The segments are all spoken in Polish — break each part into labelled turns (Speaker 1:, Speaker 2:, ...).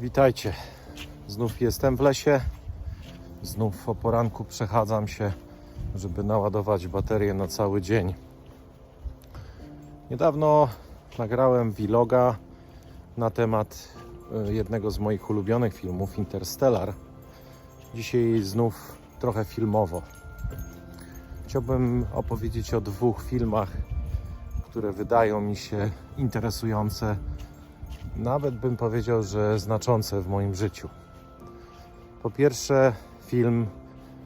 Speaker 1: Witajcie. Znów jestem w lesie. Znów o poranku przechadzam się, żeby naładować baterię na cały dzień. Niedawno nagrałem vloga na temat e, jednego z moich ulubionych filmów Interstellar. Dzisiaj znów trochę filmowo. Chciałbym opowiedzieć o dwóch filmach, które wydają mi się interesujące nawet bym powiedział, że znaczące w moim życiu. Po pierwsze, film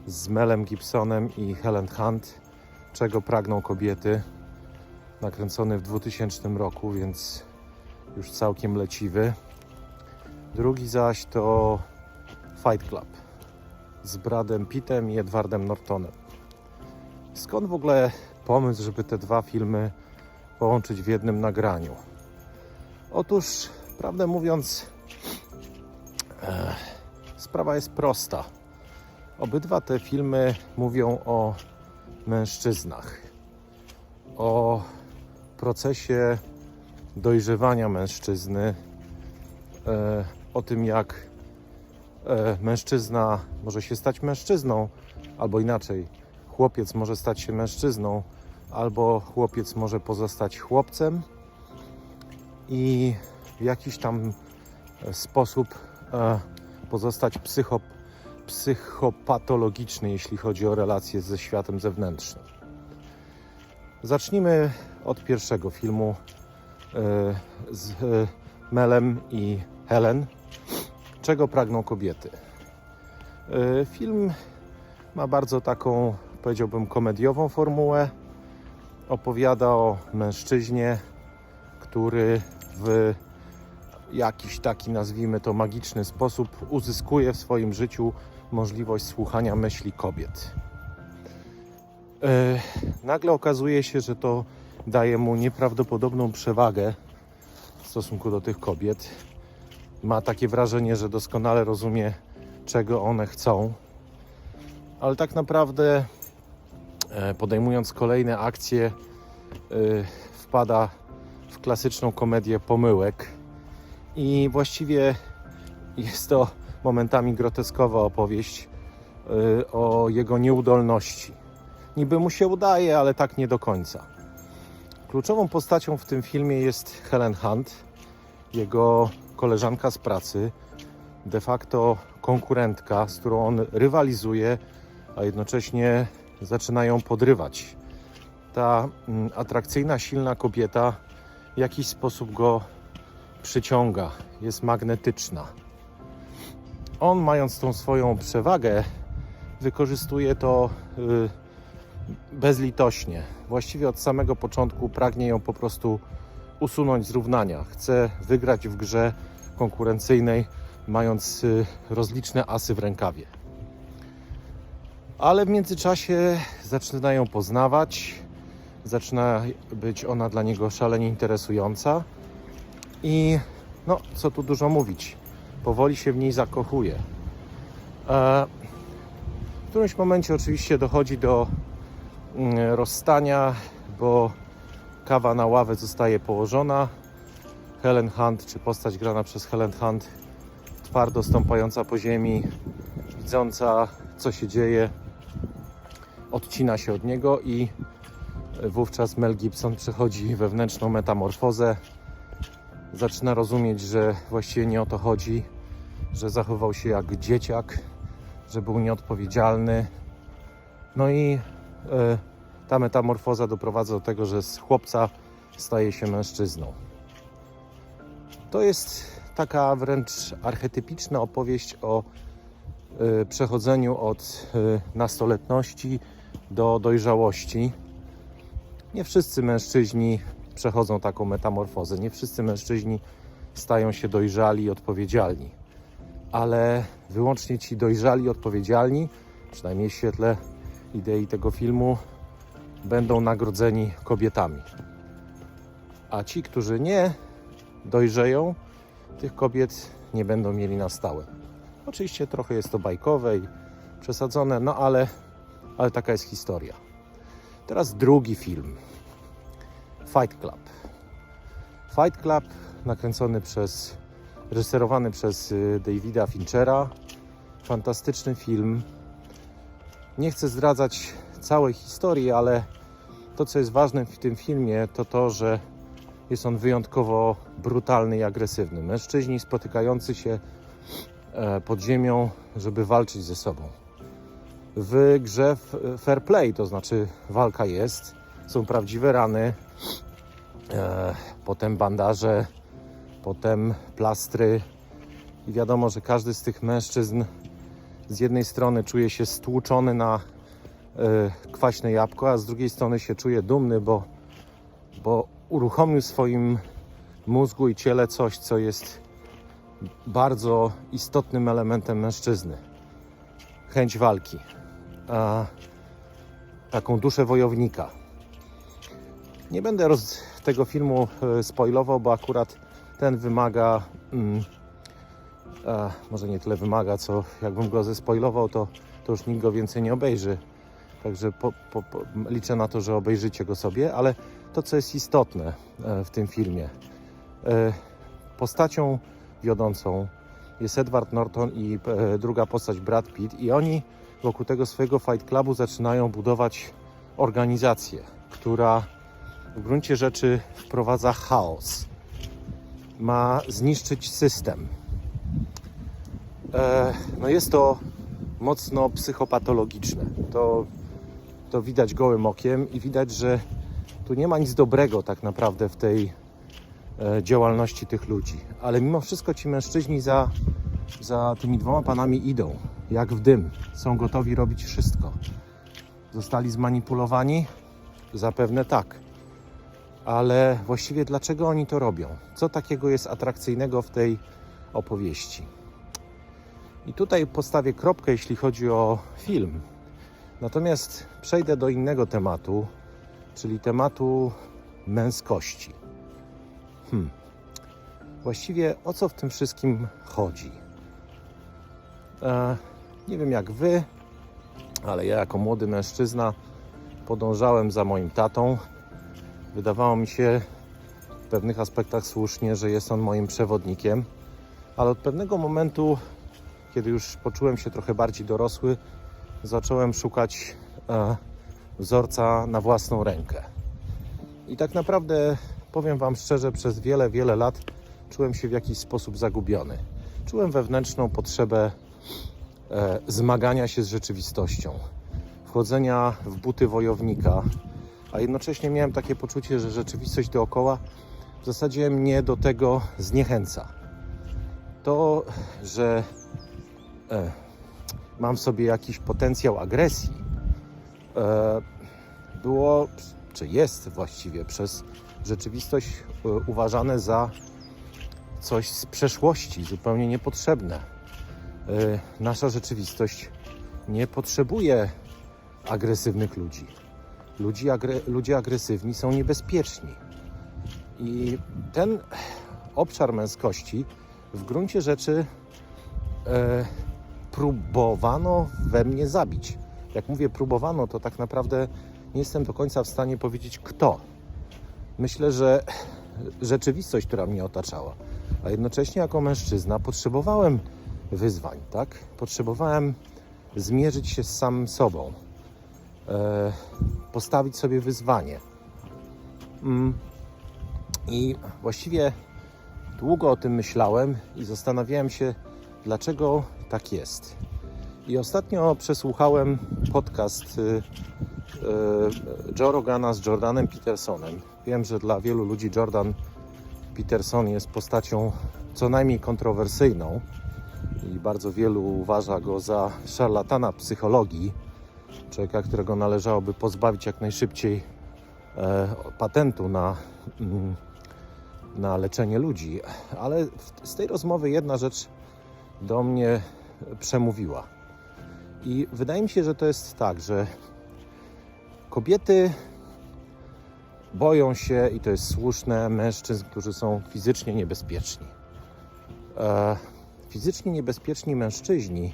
Speaker 1: z Melem Gibsonem i Helen Hunt, Czego pragną kobiety, nakręcony w 2000 roku, więc już całkiem leciwy. Drugi zaś to Fight Club z Bradem Pittem i Edwardem Nortonem. Skąd w ogóle pomysł, żeby te dwa filmy połączyć w jednym nagraniu? Otóż, prawdę mówiąc, e, sprawa jest prosta. Obydwa te filmy mówią o mężczyznach, o procesie dojrzewania mężczyzny, e, o tym, jak e, mężczyzna może się stać mężczyzną, albo inaczej, chłopiec może stać się mężczyzną, albo chłopiec może pozostać chłopcem i w jakiś tam e, sposób e, pozostać psycho, psychopatologiczny, jeśli chodzi o relacje ze światem zewnętrznym. Zacznijmy od pierwszego filmu e, z Melem i Helen. Czego pragną kobiety? Film ma bardzo taką, powiedziałbym, komediową formułę. Opowiada o mężczyźnie, który w jakiś taki, nazwijmy to, magiczny sposób uzyskuje w swoim życiu możliwość słuchania myśli kobiet. E, nagle okazuje się, że to daje mu nieprawdopodobną przewagę w stosunku do tych kobiet. Ma takie wrażenie, że doskonale rozumie, czego one chcą, ale tak naprawdę e, podejmując kolejne akcje, e, wpada klasyczną komedię pomyłek. I właściwie jest to momentami groteskowa opowieść y, o jego nieudolności. Niby mu się udaje, ale tak nie do końca. Kluczową postacią w tym filmie jest Helen Hunt, jego koleżanka z pracy, de facto konkurentka, z którą on rywalizuje, a jednocześnie zaczyna ją podrywać. Ta mm, atrakcyjna, silna kobieta w jakiś sposób go przyciąga, jest magnetyczna. On, mając tą swoją przewagę, wykorzystuje to y, bezlitośnie. Właściwie od samego początku pragnie ją po prostu usunąć z równania. Chce wygrać w grze konkurencyjnej, mając y, rozliczne asy w rękawie. Ale w międzyczasie zaczynają poznawać, zaczyna być ona dla niego szalenie interesująca i no, co tu dużo mówić, powoli się w niej zakochuje. E, w którymś momencie oczywiście dochodzi do mm, rozstania, bo kawa na ławę zostaje położona. Helen Hunt, czy postać grana przez Helen Hunt, twardo stąpająca po ziemi, widząca co się dzieje, odcina się od niego i wówczas Mel Gibson przechodzi wewnętrzną metamorfozę. Zaczyna rozumieć, że właściwie nie o to chodzi, że zachował się jak dzieciak, że był nieodpowiedzialny. No i e, ta metamorfoza doprowadza do tego, że z chłopca staje się mężczyzną. To jest taka wręcz archetypiczna opowieść o e, przechodzeniu od e, nastoletności do dojrzałości. Nie wszyscy mężczyźni przechodzą taką metamorfozę, nie wszyscy mężczyźni stają się dojrzali i odpowiedzialni, ale wyłącznie ci dojrzali i odpowiedzialni, przynajmniej w świetle idei tego filmu, będą nagrodzeni kobietami. A ci, którzy nie dojrzeją, tych kobiet nie będą mieli na stałe. Oczywiście trochę jest to bajkowe i przesadzone, no ale, ale taka jest historia. Teraz drugi film. Fight Club. Fight Club nakręcony przez reżyserowany przez y, Davida Finchera. Fantastyczny film. Nie chcę zdradzać całej historii, ale to, co jest ważne w tym filmie, to to, że jest on wyjątkowo brutalny i agresywny. Mężczyźni spotykający się e, pod ziemią, żeby walczyć ze sobą. W grze fair play, to znaczy walka jest, są prawdziwe rany, e, potem bandaże, potem plastry i wiadomo, że każdy z tych mężczyzn z jednej strony czuje się stłuczony na e, kwaśne jabłko, a z drugiej strony się czuje dumny, bo, bo uruchomił w swoim mózgu i ciele coś, co jest bardzo istotnym elementem mężczyzny. Chęć walki. A, taką duszę wojownika. Nie będę roz, tego filmu e, spoilował, bo akurat ten wymaga. Mm, e, może nie tyle wymaga, co jakbym go zespoilował, to, to już nikt go więcej nie obejrzy. Także po, po, po, liczę na to, że obejrzycie go sobie, ale to, co jest istotne e, w tym filmie. E, Postacią wiodącą jest Edward Norton i druga postać Brad Pitt i oni wokół tego swojego Fight Clubu zaczynają budować organizację, która w gruncie rzeczy wprowadza chaos. Ma zniszczyć system. E, no jest to mocno psychopatologiczne. To, to widać gołym okiem i widać, że tu nie ma nic dobrego tak naprawdę w tej e, działalności tych ludzi. Ale mimo wszystko ci mężczyźni za, za tymi dwoma panami idą, jak w dym. Są gotowi robić wszystko. Zostali zmanipulowani? Zapewne tak. Ale właściwie dlaczego oni to robią? Co takiego jest atrakcyjnego w tej opowieści? I tutaj postawię kropkę, jeśli chodzi o film. Natomiast przejdę do innego tematu, czyli tematu męskości. Hmm. Właściwie o co w tym wszystkim chodzi? E, nie wiem jak wy, ale ja jako młody mężczyzna podążałem za moim tatą. Wydawało mi się w pewnych aspektach słusznie, że jest on moim przewodnikiem, ale od pewnego momentu, kiedy już poczułem się trochę bardziej dorosły, zacząłem szukać e, wzorca na własną rękę. I tak naprawdę, powiem Wam szczerze, przez wiele, wiele lat czułem się w jakiś sposób zagubiony. Czułem wewnętrzną potrzebę zmagania się z rzeczywistością, wchodzenia w buty wojownika, a jednocześnie miałem takie poczucie, że rzeczywistość dookoła w zasadzie mnie do tego zniechęca. To, że e, mam w sobie jakiś potencjał agresji, e, było, czy jest właściwie przez rzeczywistość e, uważane za coś z przeszłości, zupełnie niepotrzebne. E, nasza rzeczywistość nie potrzebuje agresywnych ludzi. Ludzi agre, ludzie agresywni są niebezpieczni. I ten obszar męskości w gruncie rzeczy e, próbowano we mnie zabić. Jak mówię próbowano, to tak naprawdę nie jestem do końca w stanie powiedzieć kto. Myślę, że rzeczywistość, która mnie otaczała, a jednocześnie jako mężczyzna potrzebowałem wyzwań, tak? Potrzebowałem zmierzyć się z samym sobą, e, postawić sobie wyzwanie. Mm. I właściwie długo o tym myślałem i zastanawiałem się, dlaczego tak jest. I ostatnio przesłuchałem podcast y, y, Joe Rogana z Jordanem Petersonem. Wiem, że dla wielu ludzi Jordan Peterson jest postacią co najmniej kontrowersyjną i bardzo wielu uważa go za szarlatana psychologii, człowieka, którego należałoby pozbawić jak najszybciej e, patentu na, mm, na leczenie ludzi. Ale z tej rozmowy jedna rzecz do mnie przemówiła. I wydaje mi się, że to jest tak, że kobiety boją się, i to jest słuszne, mężczyzn, którzy są fizycznie niebezpieczni. E, fizycznie niebezpieczni mężczyźni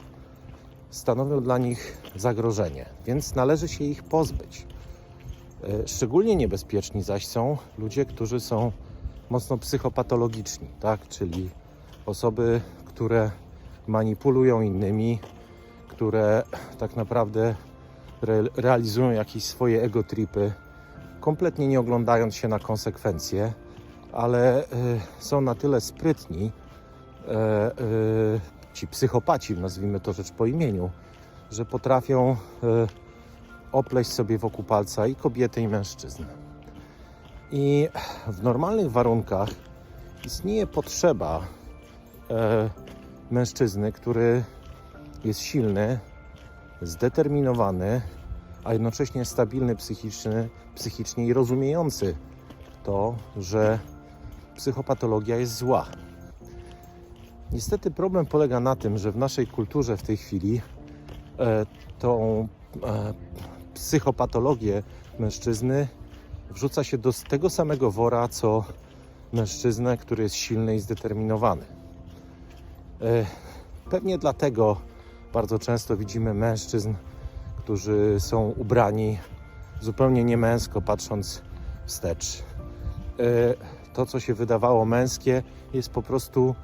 Speaker 1: stanowią dla nich zagrożenie, więc należy się ich pozbyć. E, szczególnie niebezpieczni zaś są ludzie, którzy są mocno psychopatologiczni, tak? czyli Osoby, które manipulują innymi, które tak naprawdę re realizują jakieś swoje ego tripy, kompletnie nie oglądając się na konsekwencje, ale y, są na tyle sprytni, ci psychopaci, nazwijmy to rzecz po imieniu, że potrafią y, opleść sobie wokół palca i kobiety, i mężczyzn. I w normalnych warunkach istnieje potrzeba e, mężczyzny, który jest silny, zdeterminowany, a jednocześnie stabilny psychiczny, psychicznie i rozumiejący to, że psychopatologia jest zła. Niestety problem polega na tym, że w naszej kulturze w tej chwili e, tą e, psychopatologię mężczyzny wrzuca się do tego samego wora, co mężczyznę, który jest silny i zdeterminowany. E, Pewnie dlatego bardzo często widzimy mężczyzn, którzy są ubrani zupełnie niemęsko, patrząc wstecz. E, To, co się wydawało męskie, jest po prostu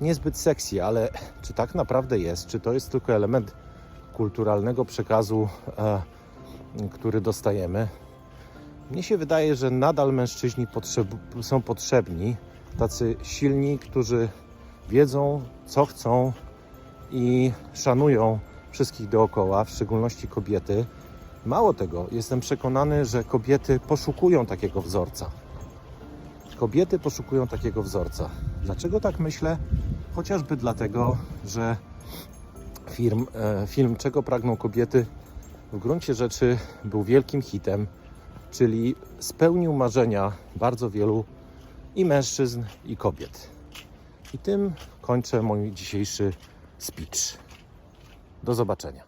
Speaker 1: niezbyt sexy, ale czy tak naprawdę jest? Czy to jest tylko element kulturalnego przekazu, e, który dostajemy? Mnie się wydaje, że nadal mężczyźni potrzeb są potrzebni, tacy silni, którzy wiedzą, co chcą i szanują wszystkich dookoła, w szczególności kobiety. Mało tego, jestem przekonany, że kobiety poszukują takiego wzorca. Kobiety poszukują takiego wzorca. Dlaczego tak myślę? Chociażby dlatego, że film, e, film Czego pragną kobiety w gruncie rzeczy był wielkim hitem, czyli spełnił marzenia bardzo wielu i mężczyzn, i kobiet. I tym kończę mój dzisiejszy speech. Do zobaczenia.